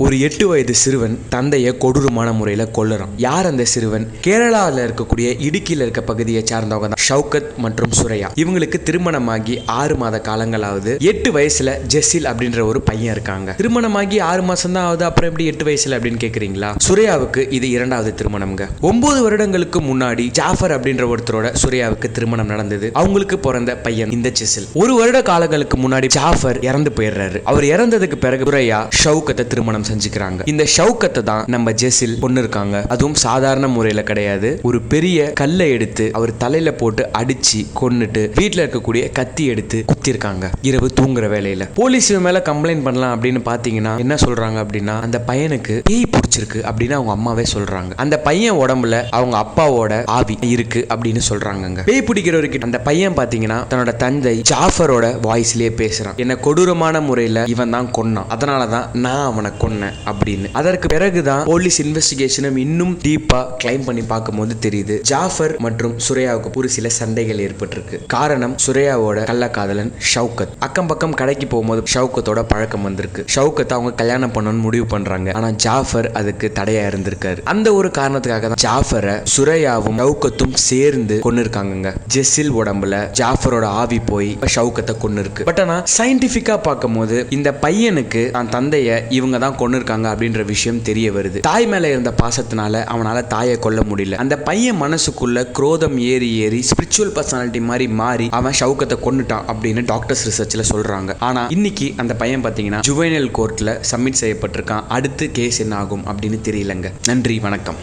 ஒரு எட்டு வயது சிறுவன் தந்தையை கொடூரமான முறையில் கொல்லுறான். யார் அந்த சிறுவன்? கேரளாவில் இருக்கக்கூடிய இடுக்கியில் இருக்க பகுதியை சார்ந்தவங்க தான். ஷவுகத் மற்றும் சுரையா. இவங்களுக்கு திருமணமாகி ஆறு மாத காலங்களாவது எட்டு வயசுல ஜெசில் அப்படின்ற ஒரு பையன் இருக்காங்க. திருமணமாகி ஆறு மாசம் தான் ஆகுது அப்புறம் எப்படி எட்டு வயசுல அப்படின்னு கேக்குறீங்களா? சுரையாவுக்கு இது இரண்டாவது திருமணம்ங்க. ஒன்பது வருடங்களுக்கு முன்னாடி ஜாஃபர் அப்படின்ற ஒருத்தரோட சுரையாவுக்கு திருமணம் நடந்தது. அவங்களுக்கு பிறந்த பையன் இந்த ஜெசில். ஒரு வருட காலங்களுக்கு முன்னாடி ஜாஃபர் இறந்து போயிடுறாரு. அவர் இறந்ததுக்கு பிறகு சுரையா ஷவுகத்தை திருமணம் செஞ்சுக்கிறாங்க. இந்த ஷவுக்கத்தை தான் நம்ம ஜெசில் பொண்ணு இருக்காங்க அதுவும் சாதாரண முறையில கிடையாது. ஒரு பெரிய கல்லை எடுத்து அவர் தலையில போட்டு அடிச்சு கொன்னுட்டு வீட்டுல இருக்கக்கூடிய கத்தி எடுத்து குத்திருக்காங்க. இரவு தூங்குற வேலையில. போலீஸ் இவன் மேல கம்ப்ளைண்ட் பண்ணலாம் அப்படின்னு பாத்தீங்கன்னா என்ன சொல்றாங்க அப்படின்னா அந்த பையனுக்கு பேய் பிடிச்சிருக்கு அப்படின்னு அவங்க அம்மாவே சொல்றாங்க. அந்த பையன் உடம்புல அவங்க அப்பாவோட ஆவி இருக்கு அப்படின்னு சொல்றாங்கங்க. பேய் பிடிக்கிறவருக்கு அந்த பையன் பாத்தீங்கன்னா தன்னோட தந்தை ஜாஃபரோட வாய்ஸ்லயே பேசுறான். என்ன கொடூரமான முறையில இவன் தான் கொன்னான். அதனாலதான் நான் அவனை பண்ணேன் அப்படின்னு. அதற்கு பிறகுதான் போலீஸ் இன்வெஸ்டிகேஷனும் இன்னும் டீப்பா கிளைம் பண்ணி பார்க்கும்போது தெரியுது. ஜாஃபர் மற்றும் சுரேயாவுக்கு ஒரு சில சண்டைகள் ஏற்பட்டிருக்கு. காரணம் சுரையாவோட கள்ளக்காதலன் ஷவுகத் அக்கம் பக்கம் கடைக்கு போகும்போது ஷவுகத்தோட பழக்கம் வந்திருக்கு. ஷவுகத் அவங்க கல்யாணம் பண்ணணும்னு முடிவு பண்றாங்க. ஆனா ஜாஃபர் அதுக்கு தடையா இருந்திருக்காரு. அந்த ஒரு காரணத்துக்காக தான் ஜாஃபரை சுரையாவும் ஷவுகத்தும் சேர்ந்து கொண்டு இருக்காங்கங்க ஜெசில் உடம்புல ஜாஃபரோட ஆவி போய் ஷவுகத்தை கொண்டு இருக்கு பட் ஆனா சயின்டிபிக்கா பார்க்கும்போது இந்த பையனுக்கு தான் தந்தைய இவங்க தான் கொண்டு இருக்காங்க அப்படின்ற விஷயம் தெரிய வருது. தாய் மேல இருந்த பாசத்தினால அவனால தாயை கொல்ல முடியல. அந்த பையன் மனசுக்குள்ள குரோதம் ஏறி ஏறி ஸ்பிரிச்சுவல் பர்சனாலிட்டி மாதிரி மாறி அவன் ஷவுக்கத்தை கொண்டுட்டான் அப்படின்னு டாக்டர்ஸ் ரிசர்ச்ல சொல்றாங்க. ஆனா இன்னைக்கு அந்த பையன் பாத்தீங்கன்னா ஜுவைனல் கோர்ட்ல சப்மிட் செய்யப்பட்டிருக்கான். அடுத்து கேஸ் என்ன ஆகும் அப்படின்னு தெரியலங்க. நன்றி வணக்கம்.